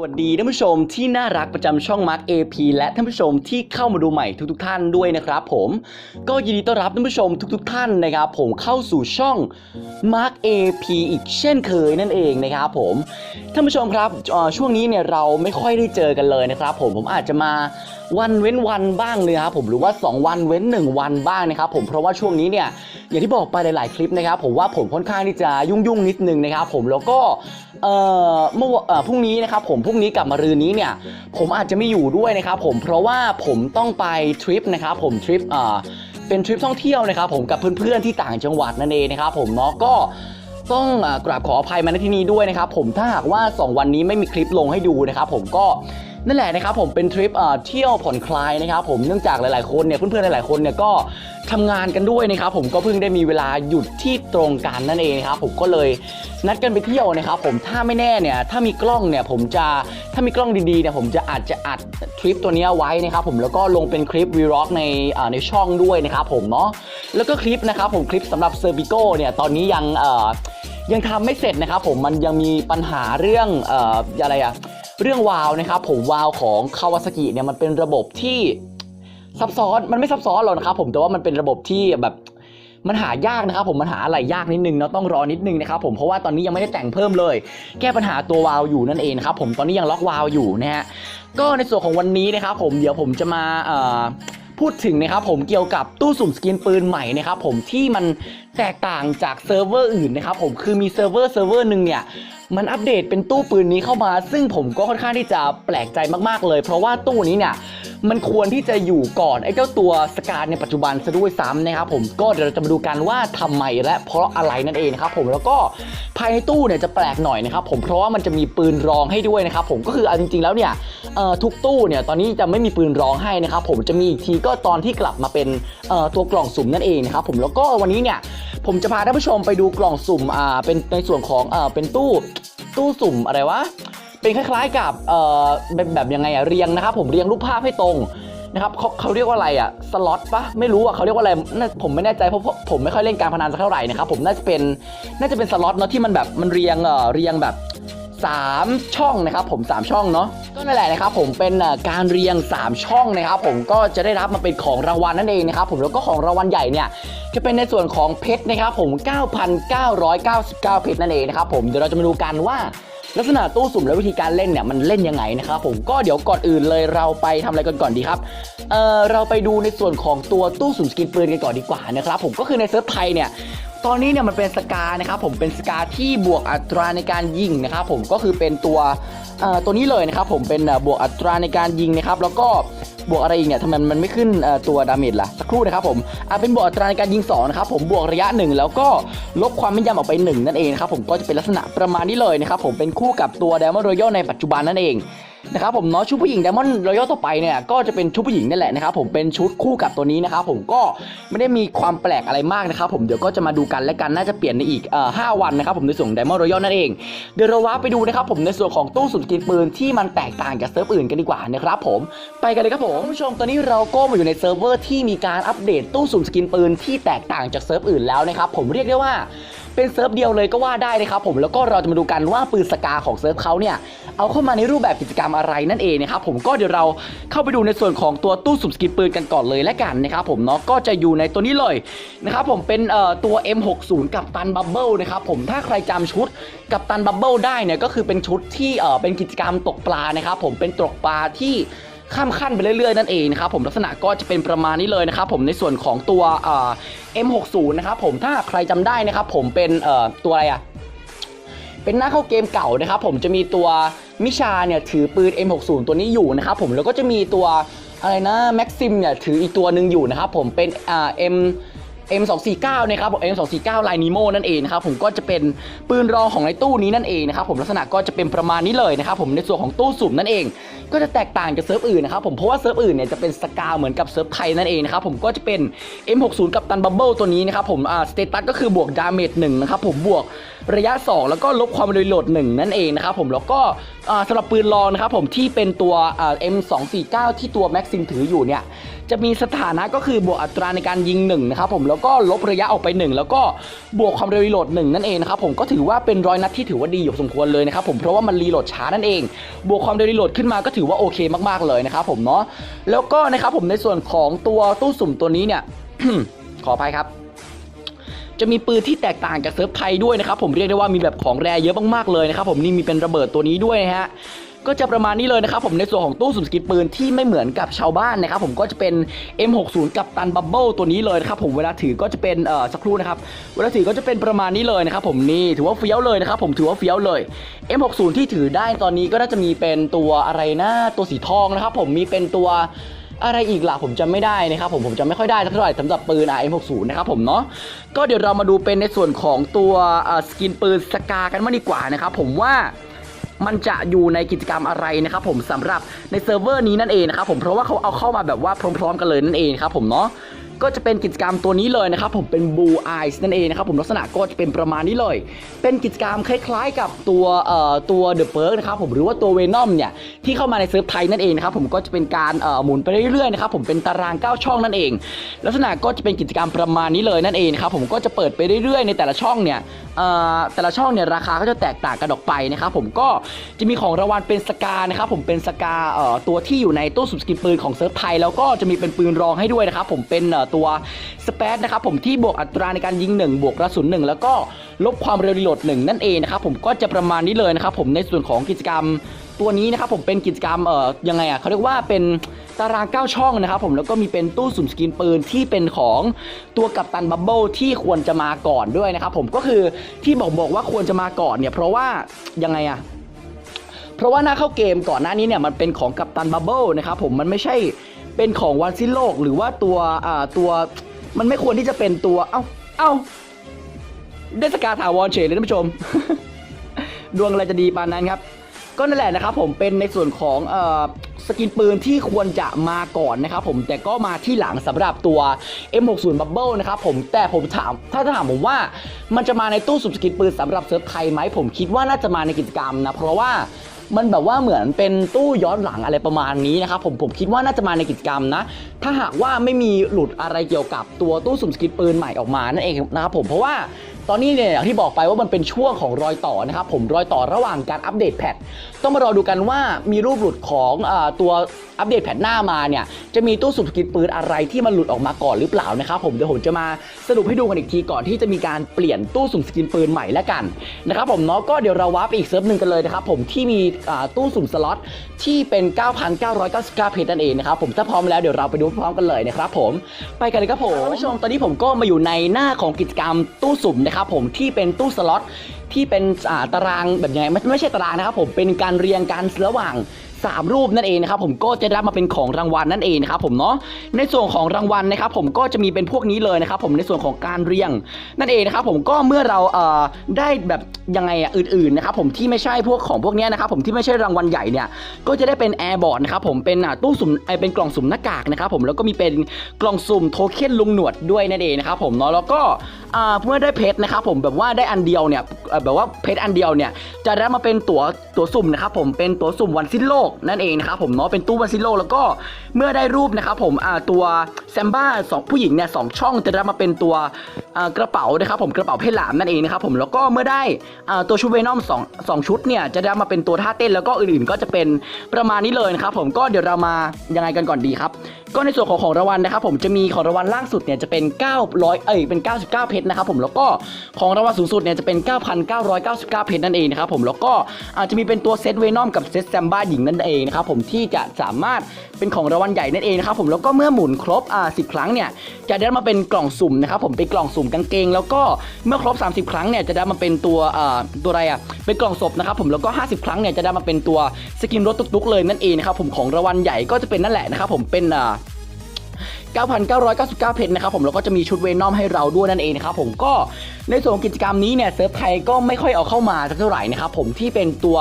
วัสดีท่านผู้ชมที่น่ารักประจำช่อง Mark AP และท่านผู้ชมที่เข้ามาดูใหม่ทุก ๆ ท่านด้วยนะครับผมก็ยินดีต้อนรับท่านผู้ชมทุก ๆ ท่านนะครับผมเข้าสู่ช่อง Mark AP อีกเช่นเคยนั่นเองนะครับผมท่านผู้ชมครับช่วงนี้เนี่ยเราไม่ค่อยได้เจอกันเลยนะครับผมผมอาจจะมาวันเว้นวันบ้างเลยครับผมหรือว่า 2 วันเว้น 1 วันบ้างนะครับผมเพราะว่าช่วงนี้เนี่ยอย่างที่บอกไปหลายๆคลิปนะครับผมว่าผมค่อนข้างที่จะยุ่งๆนิดนึงนะครับผมแล้วก็เอ่อเมื่อเอ่อพรุ่งนี้นะครับผมพรุ่งนี้กับมารืนนี้เนี่ยผมอาจจะไม่อยู่ด้วยนะครับผมเพราะว่าผมต้องไปทริปนะครับผมทริปเอ่อเป็นทริปท่องเที่ยวนะครับผมกับเพื่อนๆที่ต่างจังหวัดนั่นเองนะครับผมเนาะก็ต้องกราบขออภัยมาในที่นี้ด้วยนะครับผมถ้าหากว่า 2 วันนี้ไม่มีคลิปลงให้ดูนะครับผมก็ นั่นแหละนะครับผมเป็นทริปเที่ยวผ่อนคลายนะครับผมเนื่องจากหลายๆคนเนี่ยเพื่อนๆหลายๆคนเนี่ยก็ทำงานกันด้วยนะครับผมก็เพิ่งได้มีเวลาหยุดที่ตรงกันนั่นเองนะครับผมก็เลยนัดกันไปเที่ยวนะครับผมถ้าไม่แน่เนี่ยถ้ามีกล้องเนี่ยผมจะถ้ามีกล้องดีๆเนี่ยผมจะอาจจะอัดทริปตัวนี้ไว้นะครับผมแล้วก็ลงเป็นคลิปวีล็อกในในช่องด้วยนะครับผมเนาะแล้วก็คลิปนะครับผมคลิปสำหรับเซอร์บิโก้เนี่ยตอนนี้ยังยังทำไม่เสร็จนะครับผมมันยังมีปัญหาเรื่องอออะไรอะ เรื่องวาล์วนะครับผมวาล์วของคาวาซากิเนี่ยมันเป็นระบบที่ซับซ้อนมันไม่ซับซ้อนหรอกนะครับผมแต่ว่ามันเป็นระบบที่แบบมันหายากนะครับผมมันหาอะไรยากนิดนึงเนาะต้องรอนิดนึงนะครับผมเพราะว่าตอนนี้ยังไม่ได้แต่งเพิ่มเลย แก้ปัญหาตัววาล์วอยู่นั่นเองครับผมตอนนี้ยังล็อกวาล์วอยู่นะฮะก็ในส่วนของวันนี้นะครับผมเดี๋ยวผมจะมาพูดถึงนะครับผมเกี่ยวกับตู้สุ่มสกินปืนใหม่นะครับผมที่มันแตกต่างจากเซิร์ฟเวอร์อื่นนะครับผมคือมีเซิร์ฟเวอร์เซิร์ฟเวอร์หนึ่งเนี่ย มันอัปเดตเป็นตู้ปืนนี้เข้ามา ซึ่งผมก็ค่อนข้างที่จะแปลกใจมากๆเลย เพราะว่าตู้นี้เนี่ย มันควรที่จะอยู่ก่อนไอ้เจ้าตัวสกาในปัจจุบันซะด้วยซ้ำนะครับผมก็เดี๋ยวเราจะมาดูกันว่าทำไมและเพราะอะไรนั่นเองนะครับผมแล้วก็ภายในตู้เนี่ยจะแปลกหน่อยนะครับผมเพราะว่ามันจะมีปืนรองให้ด้วยนะครับผมก็คือเอาจริงๆแล้วเนี่ยทุกตู้เนี่ยตอนนี้จะไม่มีปืนรองให้นะครับผมจะมีอีกทีก็ตอนที่กลับมาเป็นตัวกล่องสุ่มนั่นเองนะครับผมแล้วก็วันนี้เนี่ยผมจะพาท่านผู้ชมไปดูกล่องสุ่มอ่าเป็นในส่วนของอ่อเป็นตู้ตู้สุ่มอะไรวะ เป็นคล้ายๆกับเอ่อแบบแบบยังไงอะเรียงนะครับผมเรียงรูปภาพให้ตรงนะครับเขาเขาเรียกว่าอะไรอะสล็อตปะไม่รู้อะเขาเรียกว่าอะไรน่าผมไม่แน่ใจเพราะเพราะผมไม่ค่อยเล่นการพนันสักเท่าไหร่นะครับผมน่าจะเป็นน่าจะเป็นสล็อตเนาะที่มันแบบมันเรียงเอ่อเรียงแบบ 3 ช่องนะครับผม 3 ช่องเนาะก็นั่นแหละนะครับผมเป็นการเรียง 3 ช่องนะครับผมก็จะได้รับมาเป็นของรางวัลนั่นเองนะครับผมแล้วก็ของรางวัลใหญ่เนี่ยจะเป็นในส่วนของเพชรนะครับผม 9,999 เพชรนั่นเองนะครับผมเดี๋ยวเราจะมาดูกันว่า ลักษณะตู้สุ่มและวิธีการเล่นเนี่ยมันเล่นยังไงนะครับผมก็เดี๋ยวก่อนอื่นเลยเราไปทำอะไรกันก่อนดีครับเอ่อเราไปดูในส่วนของตัวตู้สุ่มสกินปืนกันก่อนดีกว่านะครับผมก็คือในเซิร์ฟไทยเนี่ยตอนนี้เนี่ยมันเป็นสกานะครับผมเป็นสกาที่บวกอัตราในการยิงนะครับผมก็คือเป็นตัว ตัวนี้เลยนะครับผมเป็นบวกอัตราในการยิงนะครับแล้วก็บวกอะไรอีกเนี่ยทำไมมันไม่ขึ้นตัวดาเมจล่ะสักครู่นะครับผมอะเป็นบวกอัตราในการยิงสองนะครับผมบวกระยะหนึ่งแล้วก็ลบความแม่นยำออกไปหนึ่งนั่นเองครับผมก็จะเป็นลักษณะประมาณนี้เลยนะครับผมเป็นคู่กับตัว Diamond Royal ในปัจจุบันนั่นเอง นะครับผมเนาะชุดผู้หญิง Diamond Royal ต่อไปเนี่ยก็จะเป็นชุดผู้หญิงนั่นแหละนะครับผมเป็นชุดคู่กับตัวนี้นะครับผมก็ไม่ได้มีความแปลกอะไรมากนะครับผมเดี๋ยวก็จะมาดูกันและกันน่าจะเปลี่ยนในอีกเอ่อห้าวันนะครับผมในส่วนของ Diamond Royal นั่นเองเดี๋ยวเราว้าไปดูนะครับผมในส่วนของตู้สุ่มสกินปืนที่มันแตกต่างจากเซิร์ฟอื่นกันดีกว่านะครับผมไปกันเลยครับผมท่านผู้ชมตอนนี้เราก็มาอยู่ในเซิร์ฟเวอร์ที่มีการอัปเดตตู้สุ่มสกินปืนที่แตกต่างจากเซิร์ฟอื่นแล้วนะครับผมเรียกได้ว่า เป็นเซิร์ฟเดียวเลยก็ว่าได้นะครับผมแล้วก็เราจะมาดูกันว่าปืนสกาของเซิร์ฟเขาเนี่ยเอาเข้ามาในรูปแบบกิจกรรมอะไรนั่นเองนะครับผมก็เดี๋ยวเราเข้าไปดูในส่วนของตัวตู้สุ่มสกินปืนกันก่อนเลยและกันนะครับผมเนาะก็จะอยู่ในตัวนี้เลยนะครับผมเป็นเอ่อตัว M60 กับตันบับเบิลนะครับผมถ้าใครจำชุดกับตันบับเบิลได้เนี่ยก็คือเป็นชุดที่เอ่อเป็นกิจกรรมตกปลานะครับผมเป็นตกปลาที่ ข้ามขั้นไปเรื่อยๆ นั่นเองนะครับผมลักษณะก็จะเป็นประมาณนี้เลยนะครับผมในส่วนของตัวเอ่อ M60 นะครับผมถ้าใครจำได้นะครับผมเป็นตัวอะไรอะเป็นหน้าเข้าเกมเก่านะครับผมจะมีตัวมิชาเนี่ยถือปืน M60 ตัวนี้อยู่นะครับผมแล้วก็จะมีตัวอะไรนะแม็กซิมเนี่ยถืออีกตัวหนึ่งอยู่นะครับผมเป็นอ่า M M249 นะครับผม M249 ลายนีโมนั่นเองนะครับผมก็จะเป็นปืนรองของในตู้นี้นั่นเองนะครับผมลักษณะก็จะเป็นประมาณนี้เลยนะครับผมในส่วนของตู้สุ่มนั่นเอง ก็จะแตกต่างจากเซิร์ฟอื่นนะครับผมเพราะว่าเซิร์ฟอื่นเนี่ยจะเป็นสกาเหมือนกับเซิร์ฟไทยนั่นเองนะครับผมก็จะเป็น M60 กับตันบับเบิลตัวนี้นะครับผมอ่าสเตตัสก็คือบวกดาเมจหนึ่งนะครับผมบวกระยะ 2 แล้วก็ลบความเร็วโหลดหนึ่งนั่นเองนะครับผมแล้วก็อ่าสำหรับปืนรองนะครับผมที่เป็นตัวอ่า M249 ที่ตัวแม็กซิมถืออยู่เนี่ย จะมีสถานะก็คือบวกอัตราในการยิงหนึ่งนะครับผมแล้วก็ลบระยะออกไปหนึ่งแล้วก็บวกความเร็วรีโหลดหนึ่งนั่นเองนะครับผมก็ถือว่าเป็นร้อยนัดที่ถือว่าดีอยู่สมควรเลยนะครับผมเพราะว่ามันรีโหลดช้านั่นเอง บวกความเร็วรีโหลดขึ้นมาก็ถือว่าโอเคมากๆเลยนะครับผมเนาะแล้วก็นะครับผมในส่วนของตัวตู้สุ่มตัวนี้เนี่ยขออภัยครับจะมีปืนที่แตกต่างจากเซิร์ฟไทยด้วยนะครับผมเรียกได้ว่ามีแบบของแรเยอะมากๆเลยนะครับผมนี่มีเป็นระเบิดตัวนี้ด้วยนะฮะ ก็จะประมาณนี้เลยนะครับผมในส่วนของตู้สุ่มสกินปืนที่ไม่เหมือนกับชาวบ้านนะครับผมก็จะเป็น M60 กับตันบับเบิลตัวนี้เลยนะครับผมเวลาถือก็จะเป็นเอ่อสักครู่นะครับเวลาถือก็จะเป็นประมาณนี้เลยนะครับผมนี่ถือว่าเฟี้ยวเลยนะครับผมถือว่าเฟี้ยวเลย M60 ที่ถือได้ตอนนี้ก็น่าจะมีเป็นตัวอะไรนะตัวสีทองนะครับผมมีเป็นตัวอะไรอีกล่ะผมจำไม่ได้นะครับผมผมจำไม่ค่อยได้เท่าไหร่สำหรับปืน M60 นะครับผมเนาะก็เดี๋ยวเรามาดูเป็นในส่วนของตัวเอ่อสกินปืนสกากันมาดีกว่านะครับผมว่า มันจะอยู่ในกิจกรรมอะไรนะครับผมสำหรับในเซิร์ฟเวอร์นี้นั่นเองนะครับผมเพราะว่าเขาเอาเข้ามาแบบว่าพร้อมๆ กันเลยนั่นเองครับผมเนาะ ก็จะเป็นกิจกรรมตัวนี้เลยนะครับผมเป็น Blue Eyes นั่นเองนะครับผมลักษณะก็จะเป็นประมาณนี้เลย เป็นกิจกรรมคล้ายๆ กับตัวเอ่อตัว The Perk นะครับผมหรือว่าตัว Venom เนี่ยที่เข้ามาในเซิร์ฟไทยนั่นเองนะครับผมก็จะเป็นการเอ่อหมุนไปเรื่อยๆนะครับผมเป็นตาราง 9 ช่องนั่นเอง ลักษณะก็จะเป็นกิจกรรมประมาณนี้เลยนั่นเองครับผมก็จะเปิดไปเรื่อยๆ ในแต่ละช่องเนี่ยเอ่อแต่ละช่องเนี่ยราคาก็จะแตกต่างกันออกไปนะครับผมก็จะมีของรางวัลเป็นสกานะครับผมเป็นสกาเอ่อตัวที่อยู่ในตู้สุบสกินปืนของเซิร์ฟไทยแล้วก็จะมีเป็นปืนรองให้ด้วยนะครับผมเป็นเอ่อตัวสเปซนะครับผมที่บวกอัตราในการยิง 1 บวกกระสุน1แล้วก็ลบความเร็วรีโหลด1นั่นเองนะครับผมก็จะประมาณนี้เลยนะครับผมในส่วนของกิจกรรมตัวนี้นะครับผมเป็นกิจกรรมเอ่อยังไงอะเขาเรียกว่าเป็นตาราง 9 ช่องนะครับผมแล้วก็มีเป็นตู้สุ่มสกินปืนที่เป็นของตัวกัปตันบับเบิลที่ควรจะมาก่อนด้วยนะครับผมก็คือที่บอกบอกว่าควรจะมาก่อนเนี่ยเพราะว่ายังไงอะเพราะว่าหน้าเข้าเกมก่อนหน้านี้เนี่ยมันเป็นของกัปตันบับเบิลนะครับผมมันไม่ใช่ เป็นของวันสิ้นโลกหรือว่าตัวอ่าตัวมันไม่ควรที่จะเป็นตัวเอ้าเอ้าได้สกาถาวรเฉยเลยท่านผู้ชม ดวงอะไรจะดีปานนั้นครับ ก็นั่นแหละนะครับผมเป็นในส่วนของเอ่อสกินปืนที่ควรจะมาก่อนนะครับผมแต่ก็มาที่หลังสำหรับตัว M60 Bubble นะครับผมแต่ผมถามถ้าถามผมว่ามันจะมาในตู้สุ่มสกินปืนสำหรับเซิร์ฟไทยไหมผมคิดว่าน่าจะมาในกิจกรรมนะเพราะว่า มันแบบว่าเหมือนเป็นตู้ย้อนหลังอะไรประมาณนี้นะครับผมผมคิดว่าน่าจะมาในกิจกรรมนะ ถ้าหากว่าไม่มีหลุดอะไรเกี่ยวกับตัวตู้สุ่มสกินปืนใหม่ออกมานั่นเองนะครับผมเพราะว่า ตอนนี้เนี่ยอย่างที่บอกไปว่ามันเป็นช่วงของรอยต่อนะครับผมรอยต่อระหว่างการอัปเดตแพทต้องมารอดูกันว่ามีรูปหลุดของอาตัวอัปเดตแพทหน้ามาเนี่ยจะมีตู้สุ่มสกินปืนอะไรที่มันหลุดออกมาก่อนหรือเปล่านะครับผมเดี๋ยวผมจะมาสรุปให้ดูกันอีกทีก่อนที่จะมีการเปลี่ยนตู้สุ่มสกินปืนใหม่แล้วกันนะครับผมเนาะก็เดี๋ยวเราวาร์ปไปอีกเซิร์ฟหนึ่งกันเลยนะครับผมที่มีอ่าตู้สุ่มสล็อตที่เป็น 9,999 เพชรนั่นเองนะครับผมถ้าพร้อมแล้วเดี๋ยวเราไปดูพร้อมกันเลยนะครับผมไปกันเลยครับผมท่านผู้ชมตอนนี้ผมก็มาอยู่ในหน้าของกิจกรรมตู้สุ่มนะครับครับผมที่เป็นตู้สล็อตที่เป็นตารางแบบยังไงไม่ไม่ใช่ตารางนะครับผมเป็นการเรียงกันระหว่าง 3 รูปนั่นเองนะครับผมก็จะได้รับมาเป็นของรางวัลนั่นเองนะครับผมเนาะในส่วนของรางวัลนะครับผมก็จะมีเป็นพวกนี้เลยนะครับผมในส่วนของการเรียงนั่นเองนะครับผมก็เมื่อเราเอ่อได้แบบยังไงอะอื่นๆนะครับผมที่ไม่ใช่พวกของพวกนี้นะครับผมที่ไม่ใช่รางวัลใหญ่เนี่ยก็จะได้เป็นแอร์บอร์ดนะครับผมเป็นตู้สุ่มไอเป็นกล่องสุ่มหน้ากากนะครับผมแล้วก็มีเป็นกล่องสุ่มโทเค็นลุงหนวดด้วยนั่นเองนะครับผมเนาะแล้วก็เมื่อได้เพชรนะครับผมแบบว่าได้อันเดียวเนี่ยแบบว่าเพชรอันเดียวเนี่ยจะได้มาเป็นตัวตัวสุ่มนะครับผมเป็นตัวสุ่มวันสิ้นโลกนั่นเองนะครับผมเนาะเป็นตู้บาซิโลแล้วก็เมื่อได้รูปนะครับผมตัวแซมบ้าสองผู้หญิงเนี่ยสองช่องจะได้มาเป็นตัวกระเป๋านะครับผมกระเป๋าเพลหลามนั่นเองนะครับผมแล้วก็เมื่อได้ตัวชุดเวนอมสองสองชุดเนี่ยจะได้มาเป็นตัวท่าเต้นแล้วก็อื่นๆ ก็จะเป็นประมาณนี้เลยนะครับผมก็เดี๋ยวเรามายังไงกันก่อนดีครับ ก็ในส่วนของของรางวัลนะครับผมจะมีของรางวัลล่างสุดเนี่ยจะเป็น 900 เอ้ยเป็น 99 เพชรนะครับผมแล้วก็ของรางวัลสูงสุดเนี่ยจะเป็น 9,999 เพชรนั่นเองนะครับผมแล้วก็อาจจะมีเป็นตัวเซตเวนอมกับเซตแซมบ้าหญิงนั่นเองนะครับผมที่จะสามารถเป็นของรางวัลใหญ่นั่นเองนะครับผมแล้วก็เมื่อหมุนครบอ่า10ครั้งเนี่ยจะได้มาเป็นกล่องสุ่มนะครับผมเป็นกล่องสุ่มกางเกง แล้วก็เมื่อครบ 30 ครั้งเนี่ยจะได้มาเป็นตัวอ่าตัวอะไรอะเป็นกล่องศพนะครับผมแล้วก็ 50 ครั้งเนี่ยจะได้มาเป็นตัวสกินรถตุกๆเลยนั่นเองนะครับผมของรางวัลใหญ่ก็จะเป็นนั่นแหละนะครับผมเป็นอ่า 9,999 เพชรนะครับผมแล้วก็จะมีชุดเวนอมให้เราด้วยนั่นเองนะครับผมก็ในส่วนของกิจกรรมนี้เนี่ยเซิร์ฟไทยก็ไม่ค่อยเอาเข้ามาสักเท่าไหร่นะครับผมที่เป็นตัว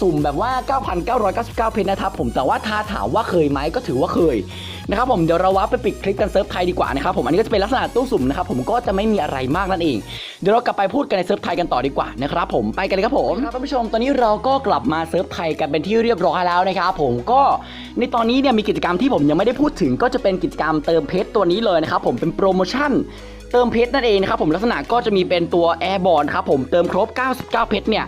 สุ่มแบบว่า 9,999 เพชรนะครับผมแต่ว่าถ้าถามว่าเคยไหมก็ถือว่าเคย นะครับผมเดี๋ยวเราวับไปปิดคลิปกันเซิร์ฟไทยดีกว่านะครับผมอันนี้ก็จะเป็นลักษณะตู้สุ่มนะครับผมก็จะไม่มีอะไรมากนั่นเอง เดี๋ยวเรากลับไปพูดกันในเซิร์ฟไทยกันต่อดีกว่านะครับผมไปกันเลยครับผมครับท่านผู้ชมตอนนี้เราก็กลับมาเซิร์ฟไทยกันเป็นที่เรียบร้อยแล้วนะครับผมก็ในตอนนี้เนี่ยมีกิจกรรมที่ผมยังไม่ได้พูดถึงก็จะเป็นกิจกรรมเติมเพชรตัวนี้เลยนะครับผมเป็นโปรโมชั่นเติมเพชรนั่นเองนะครับผมลักษณะก็จะมีเป็นตัว Airborne ครับผมเติมครบ 99 เพชรเนี่ย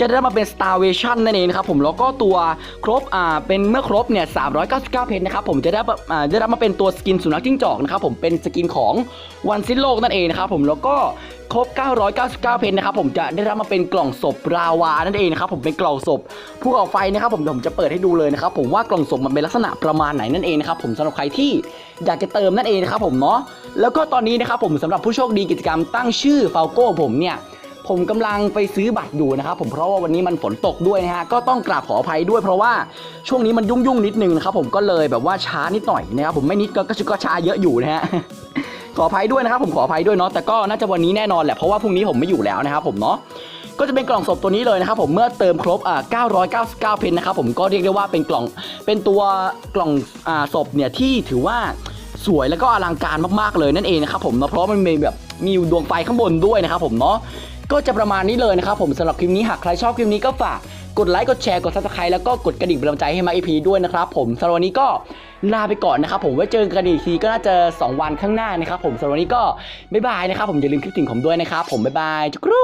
จะได้มาเป็น Starvation นั่นเองนะครับผมแล้วก็ตัวครบอ่าเป็นเมื่อครบเนี่ย399 เพชรนะครับผมจะได้แบบอ่าได้รับมาเป็นตัวสกินสุนัขจิ้งจอกนะครับผมเป็นสกินของวันสิ้นโลกนั่นเองนะครับผมแล้วก็ครบ 999 เพชรนะครับผมจะได้รับมาเป็นกล่องศพราวานั่นเองนะครับผมเป็นกล่องศพภูเขาไฟนะครับผมเดี๋ยวผมจะเปิดให้ดูเลยนะครับผมว่ากล่องศพมันเป็นลักษณะประมาณไหนนั่นเองนะครับผมสำหรับใครที่อยากจะเติมนั่นเองนะครับผมเนาะแล้วก็ตอนนี้นะครับผมสำหรับผู้โชคดีกิจกรรมตั้งชื่อฟาโก้ผมเนี่ย ผมกำลังไปซื้อบัตรอยู่นะครับผมเพราะว่าวันนี้มันฝนตกด้วยนะฮะก็ต้องกราบขออภัยด้วยเพราะว่าช่วงนี้มันยุ่งๆนิดนึงนะครับผมก็เลยแบบว่าช้านิดหน่อยนะครับผมไม่นิดก็ก็ก็ช้าเยอะอยู่นะฮะขออภัยด้วยนะครับผมขออภัยด้วยเนาะแต่ก็น่าจะวันนี้แน่นอนแหละเพราะว่าพรุ่งนี้ผมไม่อยู่แล้วนะครับผมเนาะก็จะเป็นกล่องศพตัวนี้เลยนะครับผมเมื่อเติมครบอ่า999 เพนนะครับผมก็เรียกได้ว่าเป็นกล่องเป็นตัวกล่องอ่าศพเนี่ยที่ถือว่าสวยแล้วก็อลังการมากๆเลยนั่นเองนะครับผมเนาะเพราะมันมีแบบมีดวงไฟข้างบนด้วยนะครับผมเนาะ ก็จะประมาณนี้เลยนะครับผมสำหรับคลิปนี้หากใครชอบคลิปนี้ก็ฝากกดไลค์กดแชร์กดซับสไครต์แล้วก็กดกระดิ่งเป็นกำลังใจให้มาอีพีด้วยนะครับผมสำหรับวันนี้ก็ลาไปก่อนนะครับผมไว้เจอกันอีกทีก็น่าจะ 2 วันข้างหน้านะครับผมสำหรับวันนี้ก็บ๊ายบายนะครับผมอย่าลืมคลิปถึงผมด้วยนะครับผมบ๊ายบายจุกรู